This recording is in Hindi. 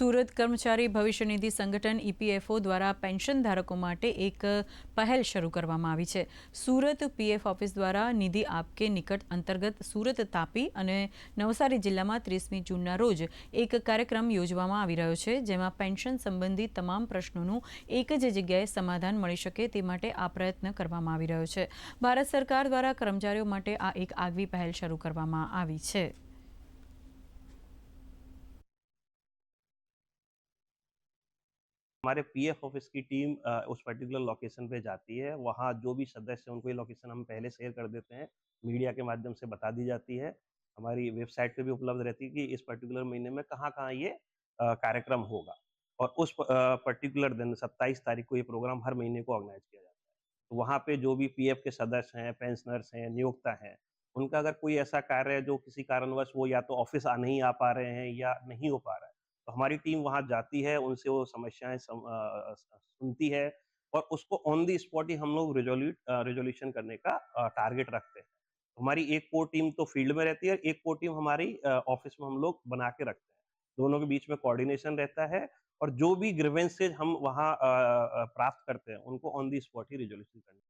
સુરત કર્મચારી ભવિષ્ય નિધિ સંગઠન ઈપીએફઓ દ્વારા પેન્શન ધારકો માટે એક પહેલ શરૂ કરવામાં આવી છે. સુરત પીએફ ઓફિસ દ્વારા નિધિ આપકે નિકટ અંતર્ગત સુરત તાપી અને નવસારી જિલ્લામાં ત્રીસમી જૂનના રોજ એક કાર્યક્રમ યોજવામાં આવી રહ્યો છે, જેમાં પેન્શન સંબંધી તમામ પ્રશ્નોનું એક જ જગ્યાએ સમાધાન મળી શકે તે માટે આ પ્રયત્ન કરવામાં આવી રહ્યો છે. ભારત સરકાર દ્વારા કર્મચારીઓ માટે આ એક આગવી પહેલ શરૂ કરવામાં આવી છે. हमारे पीएफ ऑफ़िस की टीम उस पर्टिकुलर लोकेशन पे जाती है। वहाँ जो भी सदस्य उनको ये लोकेशन हम पहले शेयर कर देते हैं। मीडिया के माध्यम से बता दी जाती है। हमारी वेबसाइट पे भी उपलब्ध रहती है कि इस पर्टिकुलर महीने में कहाँ कहाँ ये कार्यक्रम होगा। और उस पर्टिकुलर दिन 27 तारीख को ये प्रोग्राम हर महीने को ऑर्गेनाइज किया जाता है। तो वहाँ पे जो भी पीएफ के सदस्य हैं पेंशनर्स हैं, नियोक्ता हैं, उनका अगर कोई ऐसा कार्य है जो किसी कारणवश वो या तो ऑफ़िस आ नहीं आ पा रहे हैं या नहीं हो पा रहा तो हमारी टीम वहाँ जाती है उनसे वो समस्याएँ सम, सुनती है और उसको ऑन दी स्पॉट ही हम लोग रिजोल्यूट रिजोल्यूशन करने का टारगेट रखते हैं। हमारी एक कोर टीम तो फ़ील्ड में रहती है एक कोर टीम हमारी ऑफ़िस में हम लोग बना के रखते हैं। दोनों के बीच में कोऑर्डिनेशन रहता है और जो भी ग्रीवेंसेज हम वहाँ प्राप्त करते हैं उनको ऑन दी स्पॉट ही रिजोल्यूशन करना